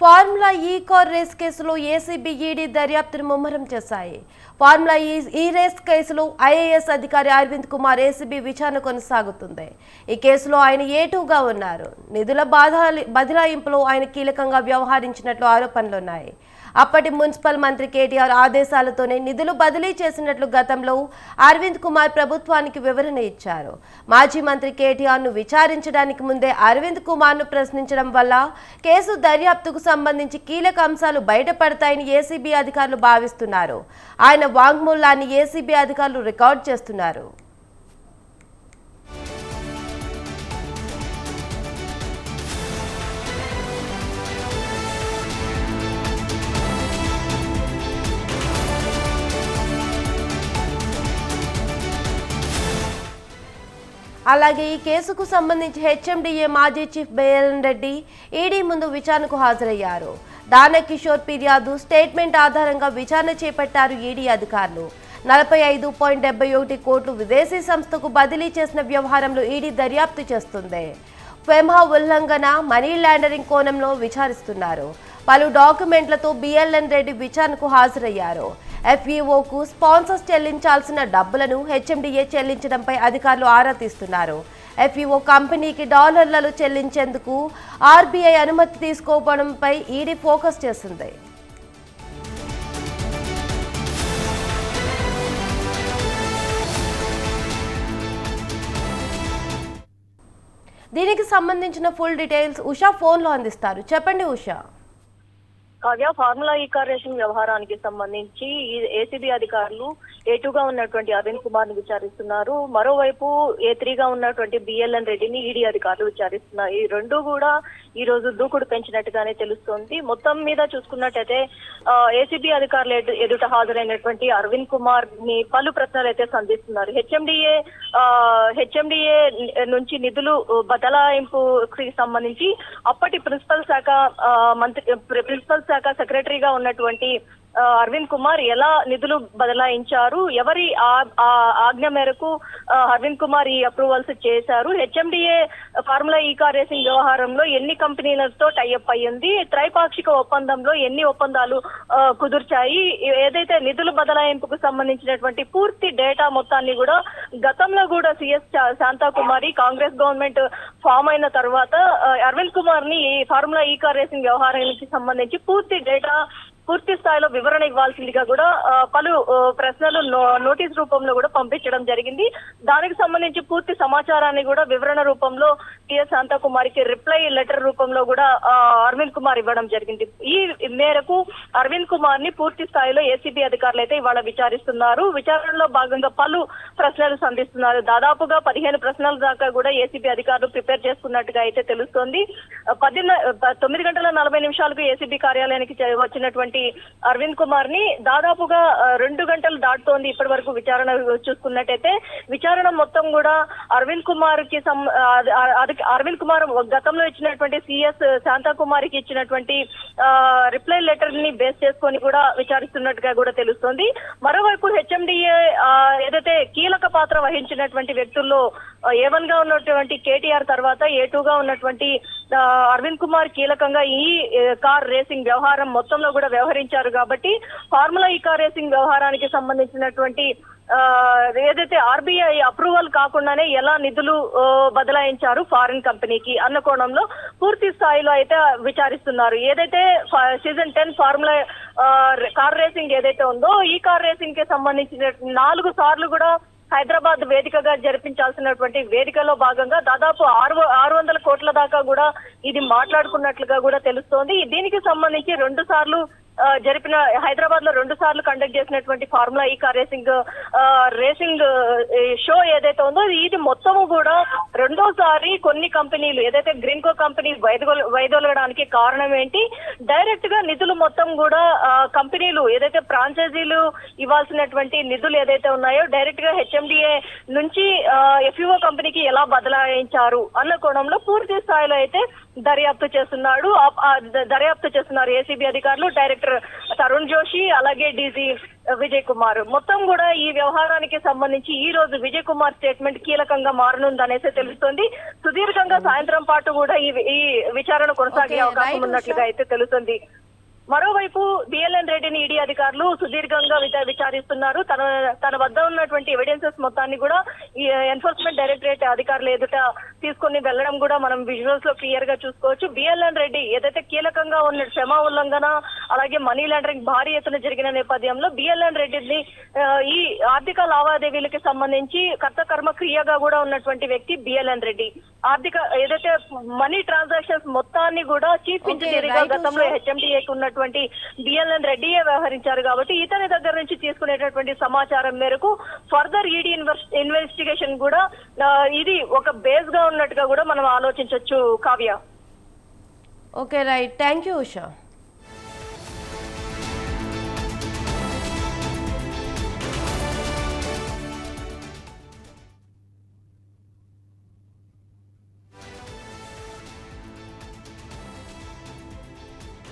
Formula E car race కేసులో ACB ED దర్యాప్తును ముమ్మరం చేశాయి. ఫార్ములా ఈ ఈ రేస్ కేసులో ఐఏఎస్ అధికారి అరవింద్ కుమార్ ఏసీబీ విచారణ కొనసాగుతుంది. ఈ కేసులో ఆయన ఏటూగా ఉన్నారు. నిధుల బాధ బదలాయింపులో ఆయన కీలకంగా వ్యవహరించినట్లు ఆరోపణలున్నాయి. అప్పటి మున్సిపల్ మంత్రి కేటీఆర్ ఆదేశాలతోనే నిధులు బదిలీ చేసినట్లు గతంలో అరవింద్ కుమార్ ప్రభుత్వానికి వివరణ ఇచ్చారు. మాజీ మంత్రి కేటీఆర్ను విచారించడానికి ముందే అరవింద్ కుమార్ను ప్రశ్నించడం వల్ల కేసు దర్యాప్తుకు సంబంధించి కీలక అంశాలు బయటపడతాయని ఏసీబీ అధికారులు భావిస్తున్నారు. ఆయన వాంగ్మూలాన్ని ఏసీబీ అధికారులు రికార్డ్ చేస్తున్నారు. అలాగే ఈ కేసుకు సంబంధించి హెచ్ఎండిఏ మాజీ చీఫ్ బేఎల్ రెడ్డి ఈడీ ముందు విచారణకు హాజరయ్యారు. దాన కిషోర్ ఫిర్యాదు స్టేట్మెంట్ ఆధారంగా విచారణ చేపట్టారు ఈడీ అధికారులు. నలభై ఐదు పాయింట్ డెబ్బై ఒకటి కోట్లు విదేశీ సంస్థకు బదిలీ చేసిన వ్యవహారంలో ఈడీ దర్యాప్తు చేస్తుంది. ఫెమ్హా ఉల్లంఘన మనీ లాండరింగ్ కోణంలో విచారిస్తున్నారు. పలు డాక్యుమెంట్లతో బిఎల్ఎన్ రెడ్డి విచారణకు హాజరయ్యారు. ఎఫ్ఈఓకు స్పాన్సర్స్ చెల్లించాల్సిన డబ్బులను హెచ్ఎండిఏ చెల్లించడంపై అధికారులు ఆరా తీస్తున్నారు. ఎఫ్ఈఓ కంపెనీకి డాలర్లలో చెల్లించేందుకు ఆర్బీఐ అనుమతి తీసుకోవడంపై ఈడీ ఫోకస్ చేసింది. దీనికి సంబంధించిన ఫుల్ డీటెయిల్స్ ఉషా ఫోన్లో అందిస్తారు. చెప్పండి Usha. Kavya formula E car వ్యవహారానికి సంబంధించి ఏసీబీ అధికారులు ఏ గా ఉన్నటువంటి అరవింద్ కుమార్ని విచారిస్తున్నారు. మరోవైపు ఏ గా ఉన్నటువంటి బిఎల్ఎన్ రెడ్డిని ఈడీ అధికారులు విచారిస్తున్నారు ఈ రెండు కూడా ఈ రోజు దూకుడు పెంచినట్టుగానే తెలుస్తోంది. మొత్తం మీద చూసుకున్నట్టయితే ఏసీబీ అధికారులు ఎదుట హాజరైనటువంటి అరవింద్ కుమార్ని పలు ప్రశ్నలు అయితే సంధిస్తున్నారు. హెచ్ఎండిఏ హెచ్ఎండిఏ నుంచి నిధులు బదలాయింపుకి సంబంధించి అప్పటి ప్రిన్సిపల్ శాఖ మంత్రి ప్రిన్సిపల్ శాఖ సెక్రటరీగా ఉన్నటువంటి అరవింద్ కుమార్ ఎలా నిధులు బదలాయించారు? ఎవరి ఆ- ఆజ్ఞ మేరకు అరవింద్ కుమార్ ఈ అప్రూవల్స్ చేశారు? HMDA formula E car racing వ్యవహారంలో ఎన్ని కంపెనీలతో టైఅప్ అయ్యింది? త్రైపాక్షిక ఒప్పందంలో ఎన్ని ఒప్పందాలు కుదుర్చాయి? ఏదైతే నిధుల బదలాయింపుకు సంబంధించినటువంటి పూర్తి డేటా మొత్తాన్ని కూడా గతంలో కూడా CS Shanthakumari Congress government form అయిన తర్వాత అరవింద్ కుమార్ని ఈ ఫార్ములా ఈ కార్ రేసింగ్ వ్యవహారానికి సంబంధించి పూర్తి డేటా పూర్తి స్థాయిలో వివరణ ఇవ్వాల్సిందిగా కూడా పలు ప్రశ్నలు నోటీస్ రూపంలో కూడా పంపించడం జరిగింది. దానికి సంబంధించి పూర్తి సమాచారాన్ని కూడా వివరణ రూపంలో టిఎస్ శాంతకుమారికి రిప్లై లెటర్ రూపంలో కూడా అరవింద్ కుమార్ ఇవ్వడం జరిగింది. ఈ మేరకు అరవింద్ కుమార్ని పూర్తి స్థాయిలో ఏసీబీ అధికారులు అయితే ఇవాళ విచారిస్తున్నారు. విచారణలో భాగంగా పలు ప్రశ్నలు సంధిస్తున్నారు. దాదాపుగా పదిహేను ప్రశ్నల దాకా కూడా ఏసీబీ అధికారులు ప్రిపేర్ చేసుకున్నట్టుగా అయితే తెలుస్తోంది. పది తొమ్మిది గంటల నలభై నిమిషాలకు ఏసీబీ కార్యాలయానికి వచ్చినటువంటి ఉన్నటువంటి అరవింద్ కుమార్ని దాదాపుగా రెండు గంటలు దాటుతోంది ఇప్పటి వరకు విచారణ చూసుకున్నట్టయితే. విచారణ మొత్తం కూడా అరవింద్ కుమార్కి అరవింద్ కుమార్ గతంలో ఇచ్చినటువంటి సిఎస్ శాంతాకుమారికి ఇచ్చినటువంటి రిప్లై లెటర్ని బేస్ చేసుకొని కూడా విచారిస్తున్నట్టుగా కూడా తెలుస్తోంది. మరోవైపు హెచ్ఎండిఏ ఏదైతే కీలక పాత్ర వహించినటువంటి వ్యక్తుల్లో ఏ వన్గా ఉన్నటువంటి కేటీఆర్ తర్వాత ఏ టూ గా ఉన్నటువంటి అరవింద్ కుమార్ కీలకంగా ఈ కార్ రేసింగ్ వ్యవహారం మొత్తంలో కూడా వ్యవహరించారు కాబట్టి ఫార్ములా ఈ కార్ రేసింగ్ వ్యవహారానికి సంబంధించినటువంటి ఏదైతే ఆర్బీఐ అప్రూవల్ కాకుండానే ఎలా నిధులు బదలాయించారు ఫారిన్ కంపెనీకి అన్న కోణంలో పూర్తి స్థాయిలో అయితే విచారిస్తున్నారు. ఏదైతే season ten formula car racing ఏదైతే ఉందో ఈ కార్ రేసింగ్కి సంబంధించిన నాలుగు సార్లు కూడా హైదరాబాద్ వేదికగా జరిపించాల్సినటువంటి వేదికలో భాగంగా దాదాపు ఆరు ఆరు వందల కోట్ల దాకా కూడా ఇది మాట్లాడుకున్నట్లుగా కూడా తెలుస్తోంది. దీనికి సంబంధించి రెండు సార్లు జరిపిన హైదరాబాద్లో రెండు సార్లు కండక్ట్ చేసినటువంటి formula e E car racing racing show ఏదైతే ఉందో ఇది మొత్తము కూడా రెండోసారి కొన్ని కంపెనీలు ఏదైతే గ్రీన్కో కంపెనీ వైదొల వైదొలగడానికి కారణం ఏంటి? డైరెక్ట్గా నిధులు మొత్తం కూడా కంపెనీలు ఏదైతే ఫ్రాంచైజీలు ఇవ్వాల్సినటువంటి నిధులు ఏదైతే ఉన్నాయో డైరెక్ట్గా హెచ్ఎండిఏ నుంచి ఎఫ్ఈఓ కంపెనీకి ఎలా బదలాయించారు అన్న కోణంలో పూర్తి స్థాయిలో అయితే దర్యాప్తు చేస్తున్నాడు. దర్యాప్తు చేస్తున్నారు ఏసీబీ అధికారులు. డైరెక్ట్ డైరెక్టర్ తరుణ్ జోషి అలాగే డీజీ విజయ్ కుమార్. మొత్తం కూడా ఈ వ్యవహారానికి సంబంధించి ఈ రోజు విజయ్ కుమార్ స్టేట్మెంట్ కీలకంగా మారనుంది అనేసి తెలుస్తుంది. సుదీర్ఘంగా సాయంత్రం పాటు కూడా ఈ ఈ విచారణ కొనసాగే అవకాశం ఉన్నట్లుగా. అయితే తెలుస్తుంది. మరోవైపు బిఎల్ఎన్ రెడ్డిని ఈడీ అధికారులు సుదీర్ఘంగా విచా- విచారిస్తున్నారు. తన తన వద్ద ఉన్నటువంటి ఎవిడెన్సెస్ మొత్తాన్ని కూడా ఈ ఎన్ఫోర్స్మెంట్ డైరెక్టరేట్ అధికారులు ఎదుట తీసుకొని వెళ్ళడం కూడా మనం విజువల్స్లో క్లియర్గా చూసుకోవచ్చు. బిఎల్ఎన్ రెడ్డి ఏదైతే కీలకంగా ఉన్న క్షమా ఉల్లంఘన అలాగే మనీ లాండరింగ్ భారీ ఎత్తున జరిగిన నేపథ్యంలో బిఎల్ఎన్ రెడ్డిని ఈ ఆర్థిక లావాదేవీలకి సంబంధించి కర్త కర్మ క్రియగా కూడా ఉన్నటువంటి వ్యక్తి బిఎల్ఎన్ రెడ్డి. ఆర్థిక ఏదైతే మనీ ట్రాన్సాక్షన్స్ మొత్తాన్ని కూడా చీఫ్ ఇంజనీర్గా గతంలో. హెచ్ఎండిఏకి ఉన్నటువంటి బిఎల్ఎన్ రెడ్డియే వ్యవహరించారు కాబట్టి ఇతని దగ్గర నుంచి తీసుకునేటటువంటి సమాచారం మేరకు ఫర్దర్ ఈడీ ఇన్వెస్టిగేషన్ కూడా ఇది ఒక బేస్గా ఉన్నట్టుగా కూడా మనం ఆలోచించవచ్చు Kavya. Okay right. Thank you Usha.